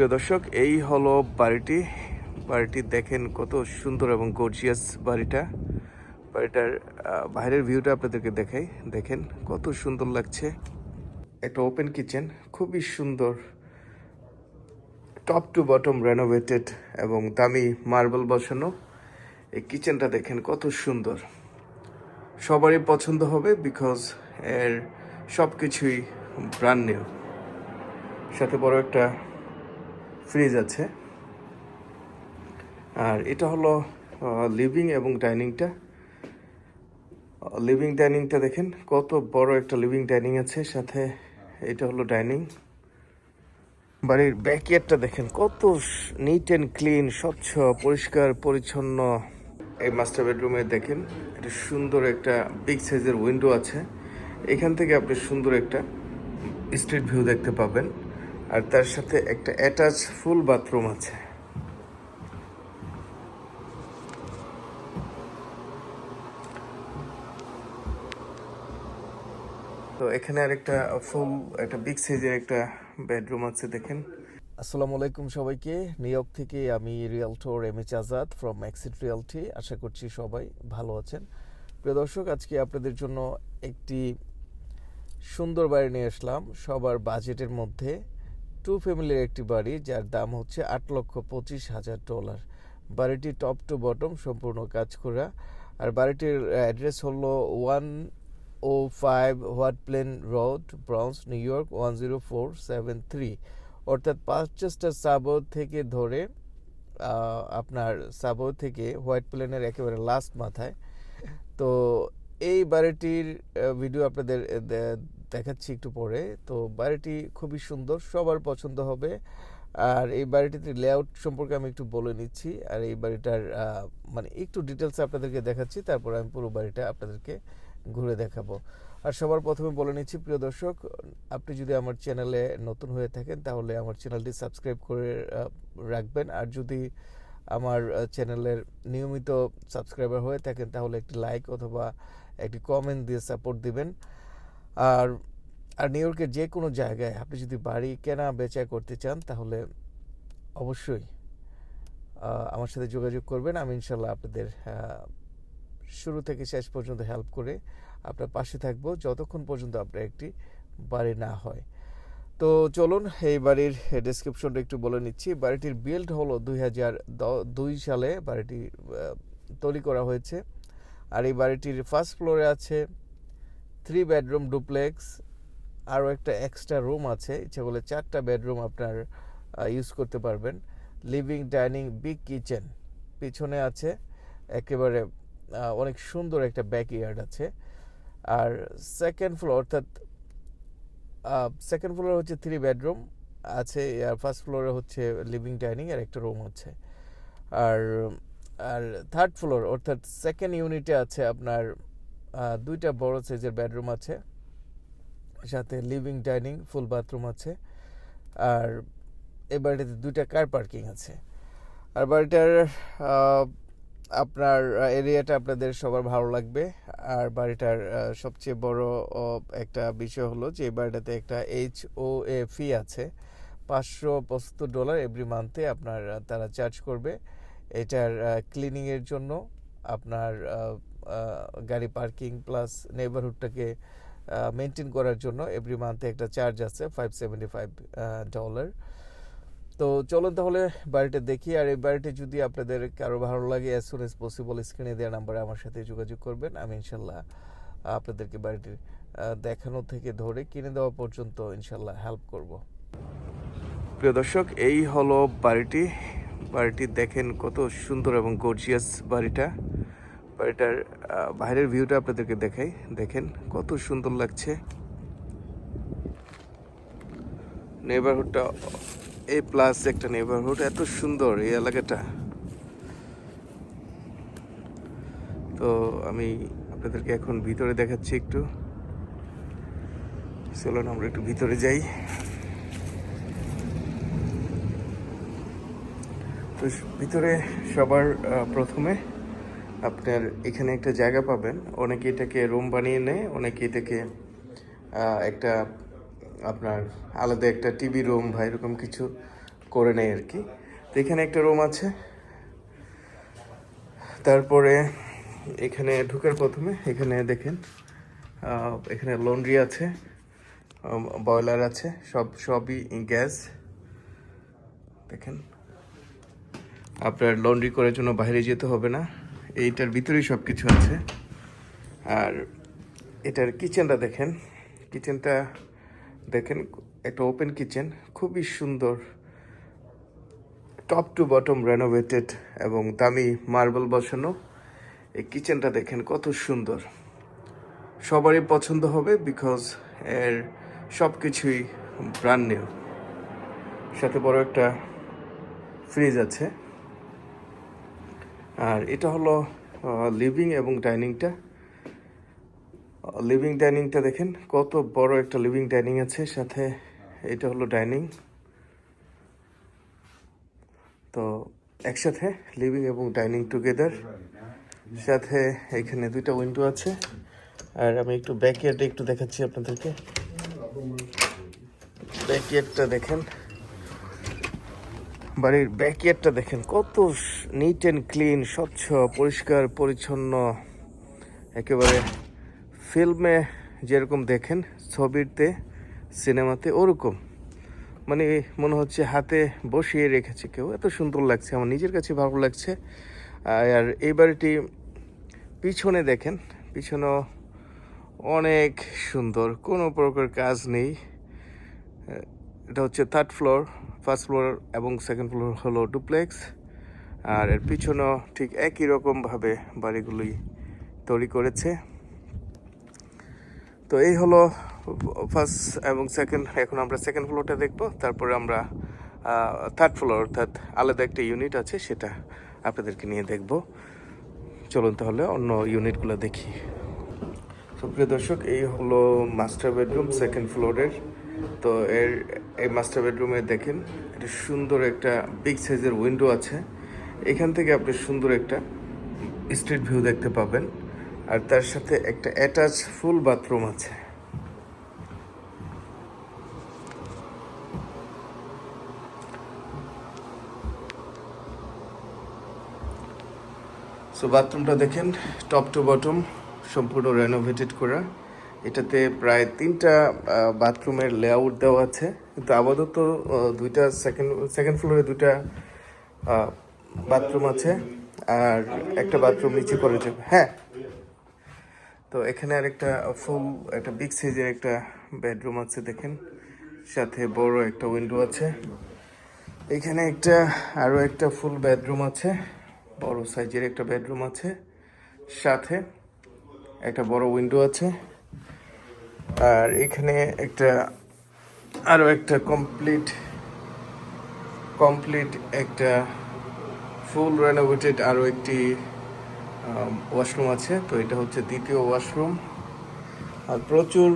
প্রিয় দর্শক, এই হলো বাড়িটি। বাড়িটি দেখেন কত সুন্দর এবং গর্জিয়াস বাড়িটা। বাড়িটার বাইরের ভিউটা আপনাদেরকে দেখাই। দেখেন কত সুন্দর লাগছে। একটা ওপেন কিচেন খুবই সুন্দর। টপ টু বটম রেনোভেটেড এবং দামি মার্বেল বসানো। এই কিচেনটা দেখেন কত সুন্দর। সবারই পছন্দ হবে বিকজ এর সব কিছুই ব্র্যান্ড নিউ সাথে বড় একটা ফ্রিজ আছে। আর এটা হলো লিভিং এবং ডাইনিংটা। লিভিং ডাইনিংটা দেখেন, কত বড় একটা লিভিং ডাইনিং আছে, সাথে এটা হলো ডাইনিং। বাড়ির ব্যাকইয়ার্ডটা দেখেন, কত নিট অ্যান্ড ক্লিন স্বচ্ছ, পরিষ্কার, পরিচ্ছন্ন। এই মাস্টার বেডরুমে দেখেন, এটা সুন্দর একটা বিগ সাইজের উইন্ডো আছে। এখান থেকে আপনি সুন্দর একটা স্ট্রিট ভিউ দেখতে পাবেন। আর তার সাথে একটা অ্যাটাচ ফুল বাথরুম আছে। তো এখানে আর একটা ফুল, একটা বিগ সাইজের একটা বেডরুম আছে, দেখেন। আসসালামু আলাইকুম সবাইকে। নিউ ইয়র্ক থেকে আমি realtor M H Azad from Exit Realty আশা করছি সবাই ভালো আছেন। প্রিয় দর্শক, আজকে আপনাদের জন্য একটি সুন্দর বাড়ি নিয়ে আসলাম। সবার বাজেটের মধ্যে টু ফ্যামিলির একটি বাড়ি, যার দাম হচ্ছে আট লক্ষ পঁচিশ হাজার ডলার। বাড়িটি টপ টু বটম, সম্পূর্ণ কাজ করা। আর বাড়িটির অ্যাড্রেস হলো one o five White Plains Road Bronx New York, one zero four seven three. অর্থাৎ পাঁচচেস্টার সাবর থেকে ধরে আপনার সাবর থেকে হোয়াইট প্লেনের একেবারে লাস্ট মাথায়। তো এই বাড়িটির ভিডিও আপনাদের দেখাচ্ছি একটু পরে। তো বাড়িটি খুবই সুন্দর, সবার পছন্দ হবে। আর এই বাড়িটিতে লেআউট সম্পর্কে আমি একটু বলে নিচ্ছি। আর এই বাড়িটার মানে একটু ডিটেলস আপনাদেরকে দেখাচ্ছি, তারপর আমি পুরো বাড়িটা আপনাদেরকে ঘুরে দেখাবো। আর সবার প্রথমে বলে নিচ্ছি, প্রিয় দর্শক, আপনি যদি আমার চ্যানেলে নতুন হয়ে থাকেন, তাহলে আমার চ্যানেলটি সাবস্ক্রাইব করে রাখবেন। আর যদি আমার চ্যানেলের নিয়মিত সাবস্ক্রাইবার হয়ে থাকেন, তাহলে একটি লাইক অথবা একটি কমেন্ট দিয়ে সাপোর্ট দিবেন। আর আর নিউ ইয়র্কের যে কোনো জায়গায় আপনি যদি বাড়ি কেনা বেচা করতে চান, তাহলে অবশ্যই আমার সাথে যোগাযোগ করবেন। আমি ইনশাল্লাহ আপনাদের শুরু থেকে শেষ পর্যন্ত হেল্প করে আপনার পাশে থাকব যতক্ষণ পর্যন্ত আপনার একটি বাড়ি না হয়। তো চলুন, এই বাড়ির ডেসক্রিপশনটা একটু বলে নিচ্ছি। বাড়িটির বিল্ড হলো দুই হাজার দুই সালে বাড়িটি তৈরি করা হয়েছে। আর এই বাড়িটির ফার্স্ট ফ্লোরে আছে থ্রি বেডরুম ডুপ্লেক্স আরও একটা এক্সট্রা রুম আছে, ইচ্ছা করলে চারটা বেডরুম আপনার ইউজ করতে পারবেন। লিভিং ডাইনিং বিগ কিচেন পিছনে আছে, একেবারে অনেক সুন্দর একটা ব্যাক ইয়ার্ড আছে। আর সেকেন্ড ফ্লোর অর্থাৎ সেকেন্ড ফ্লোরে হচ্ছে থ্রি বেডরুম আছে, আর ফার্স্ট ফ্লোরে হচ্ছে লিভিং ডাইনিং আর একটা রুম আছে। আর আর থার্ড ফ্লোর অর্থাৎ সেকেন্ড ইউনিটে আছে আপনার দুইটা বড় সাইজের বেডরুম আছে, সাথে লিভিং ডাইনিং ফুল বাথরুম আছে, আর এই বাড়িটাতে দুইটা কার পার্কিং আছে। আর বাড়িটার আপনার এরিয়াটা আপনাদের সবার ভালো লাগবে। আর বাড়িটার সবচেয়ে বড় একটা বিষয় হলো যে, এই বাড়িটাতে একটা এইচ ও এ ফি আছে। পাঁচশো পঁচাত্তর ডলার এভরি মান্থে আপনার তারা চার্জ করবে। এটার ক্লিনিংয়ের জন্য আপনার গাড়ি পার্কিং প্লাস নেবারহুডটাকে মেনটেন করার জন্য এভরি মান্থে একটা চার্জ আছে ফাইভ সেভেন্টি ফাইভ ডলার। তো চলুন তাহলে বাড়িটা দেখি, আর এই বাড়িটি যদি আপনাদের কারও ভালো লাগে অ্যাজ সুন এজ পসিবল স্ক্রিনে দেওয়া নাম্বারে আমার সাথে যোগাযোগ করবেন। আমি ইনশাল্লাহ আপনাদেরকে বাড়িটির দেখানো থেকে ধরে কিনে দেওয়া পর্যন্ত ইনশাল্লাহ হেল্প করব। প্রিয় দর্শক, এই হলো বাড়িটি। বাড়িটি দেখেন কত সুন্দর এবং গর্জিয়াস বাড়িটা। আহ, বাইরের ভিউটা আপনাদেরকে দেখাই। দেখেন কত সুন্দর লাগছে। নেবারহুডটা এ প্লাস একটা নেবারহুড এত সুন্দর এই এলাকাটা। তো আমি আপনাদেরকে এখন ভিতরে দেখাচ্ছি একটু। চলুন আমরা একটু ভিতরে যাই। তো ভিতরে সবার প্রথমে আপনার এখানে একটা জায়গা পাবেন। অনেকে এটাকে রুম বানিয়ে নেয়, অনেকে এটাকে একটা আপনার আলাদা একটা টিভি রুম বা এরকম কিছু করে নেয় আর কি। তো এখানে একটা রুম আছে। তারপরে এখানে ঢুকার প্রথমে এখানে দেখেন এখানে লন্ড্রি আছে বয়লার আছে, সব, সবই গ্যাস। দেখেন, আপনার লন্ড্রি করার জন্য বাইরে যেতে হবে না। এইটার ভিতরেই সব কিছু আছে। আর এটার কিচেনটা দেখেন। কিচেনটা দেখেন, একটা ওপেন কিচেন খুবই সুন্দর টপ টু বটম রেনোভেটেড এবং দামি মার্বেল বসানো। এই কিচেনটা দেখেন কত সুন্দর। সবারই পছন্দ হবে বিকজ এর সব কিছুই ব্রান্ড নিউ সাথে বড় একটা ফ্রিজ আছে। আর এটা হলো লিভিং এবং ডাইনিংটা লিভিং ডাইনিংটা দেখেন, কত বড় একটা লিভিং ডাইনিং আছে। সাথে এটা হলো ডাইনিং তো একসাথে লিভিং এবং ডাইনিং টুগেদার সাথে এখানে দুইটা উইন্ডো আছে। আর আমি একটু ব্যাকইয়ার্ডে একটু দেখাচ্ছি আপনাদেরকে। ব্যাকইয়ার্ডটা দেখেন। বাড়ির ব্যাকইয়ার্ডটা দেখেন, কত নিট অ্যান্ড ক্লিন স্বচ্ছ, পরিষ্কার, পরিচ্ছন্ন। একেবারে ফিল্মে যেরকম দেখেন, ছবিতে, সিনেমাতে ওরকম। মানে মনে হচ্ছে হাতে বসিয়ে রেখেছে কেউ। এত সুন্দর লাগছে, আমার নিজের কাছে ভালো লাগছে। আর এই বাড়িটি পিছনে দেখেন, পিছনেও অনেক সুন্দর, কোনো প্রকার কাজ নেই। এটা হচ্ছে থার্ড ফ্লোর ফার্স্ট ফ্লোর এবং সেকেন্ড ফ্লোর হলো ডুপ্লেক্স আর এর পিছনেও ঠিক একই রকমভাবে বাড়িগুলি তৈরি করেছে। তো এই হলো ফার্স্ট এবং সেকেন্ড এখন আমরা সেকেন্ড ফ্লোরটা দেখব, তারপরে আমরা থার্ড ফ্লোর অর্থাৎ আলাদা একটা ইউনিট আছে সেটা আপনাদেরকে নিয়ে দেখব। চলুন তাহলে অন্য ইউনিটগুলো দেখি। সুপ্রিয় দর্শক, এই হলো মাস্টার বেডরুম সেকেন্ড ফ্লোরের তো এর, এই মাস্টার বেডরুমে দেখেন একটা সুন্দর একটা বিগ সাইজের উইন্ডো আছে। এখান থেকে আপনি সুন্দর একটা স্ট্রিট ভিউ দেখতে পাবেন। আর তার সাথে একটা অ্যাটাচ ফুল বাথরুম আছে। সো বাথরুমটা দেখেন টপ টু বটম সম্পূর্ণ রেনোভেটেড করা। এটাতে প্রায় তিনটা বাথরুমের লেআউট দেওয়া আছে। কিন্তু আপাতত দুইটা সেকেন্ড সেকেন্ড ফ্লোরে দুইটা বাথরুম আছে আর একটা বাথরুম নিচে করে হ্যাঁ। তো এখানে আর একটা ফুল একটা বিগ সাইজের একটা বেডরুম আছে, দেখেন। সাথে বড় একটা উইন্ডো আছে। এখানে একটা আরও একটা ফুল বেডরুম আছে, বড় সাইজের একটা বেডরুম আছে। সাথে একটা বড় উইন্ডো আছে। আর এখানে একটা আরও একটা কমপ্লিট কমপ্লিট একটা ফুল রেনোভেটেড আরও একটি ওয়াশরুম আছে। তো এটা হচ্ছে দ্বিতীয় ওয়াশরুম আর প্রচুর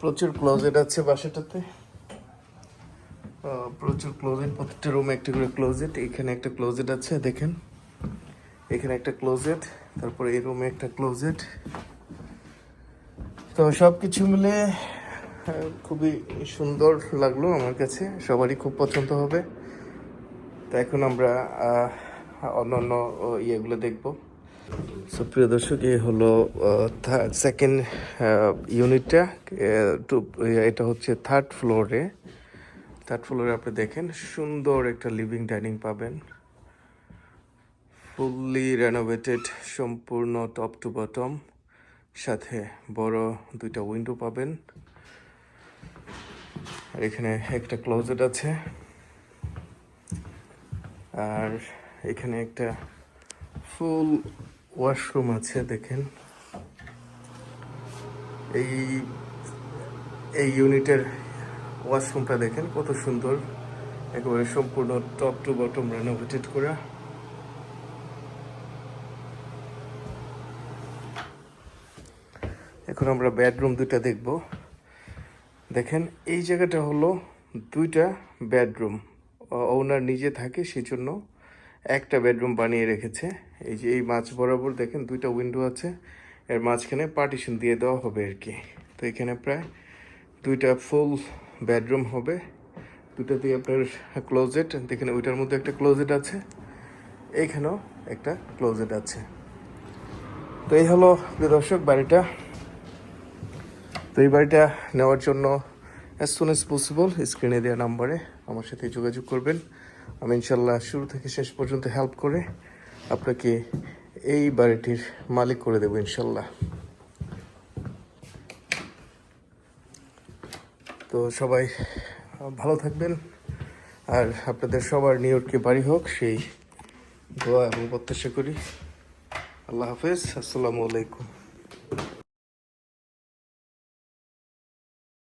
প্রচুর ক্লোজেট আছে বাসাটাতে। প্রচুর ক্লোজেট প্রত্যেকটা রুমে একটা করে ক্লোজেট এখানে একটা ক্লোজেট আছে, দেখেন। এখানে একটা ক্লোজেট তারপরে এই রুমে একটা ক্লোজেট তো সব কিছু মিলে খুবই সুন্দর লাগল আমার কাছে। সবারই খুব পছন্দ হবে। তো এখন আমরা অন্য অন্য ইয়েগুলো দেখব। সুপ্রিয় দর্শক এই হলো সেকেন্ড ইউনিটটা এটা হচ্ছে থার্ড ফ্লোরে থার্ড ফ্লোরে আপনি দেখেন, সুন্দর একটা লিভিং ডাইনিং পাবেন। ফুললি রেনোভেটেড সম্পূর্ণ টপ টু বটম সাথে বড় দুইটা উইন্ডো পাবেন। আর এখানে একটা ক্লোজেট আছে। আর এখানে একটা ফুল ওয়াশরুম আছে, দেখেন। এই এই ইউনিটের ওয়াশরুমটা দেখেন কত সুন্দর। একেবারে সম্পূর্ণ টপ টু বটম রেনোভেটেড করা। এখন আমরা বেডরুম দুইটা দেখব। দেখেন, এই জায়গাটা হলো দুইটা বেডরুম ওনার নিজে থাকে, সেজন্য একটা বেডরুম বানিয়ে রেখেছে। এই যে এই মাছ বরাবর দেখেন, দুইটা উইন্ডো আছে। এর মাঝখানে পার্টিশন দিয়ে দেওয়া হবে আর কি। তো এখানে প্রায় দুইটা ফুল বেডরুম হবে। দুটাতেই আপনার ক্লোজেট দেখেন ওইটার মধ্যে একটা ক্লোজেট আছে। এইখানেও একটা ক্লোজেট আছে। তো এই হলো দর্শক, বাড়িটা। তো এই বাড়িটা নেওয়ার জন্য অ্যাজ সুন এজ পসিবল স্ক্রিনে দেওয়া নাম্বারে আমার সাথে যোগাযোগ করবেন। আমি ইনশাল্লাহ শুরু থেকে শেষ পর্যন্ত হেল্প করে আপনাকে এই বাড়িটির মালিক করে দেবো ইনশাল্লাহ তো সবাই, ভালো থাকবেন। আর আপনাদের সবার নিউ ইয়র্কে বাড়ি হোক, সেই দোয়া এবং প্রত্যাশা করি। আল্লাহ হাফেজ, আসসালামু আলাইকুম।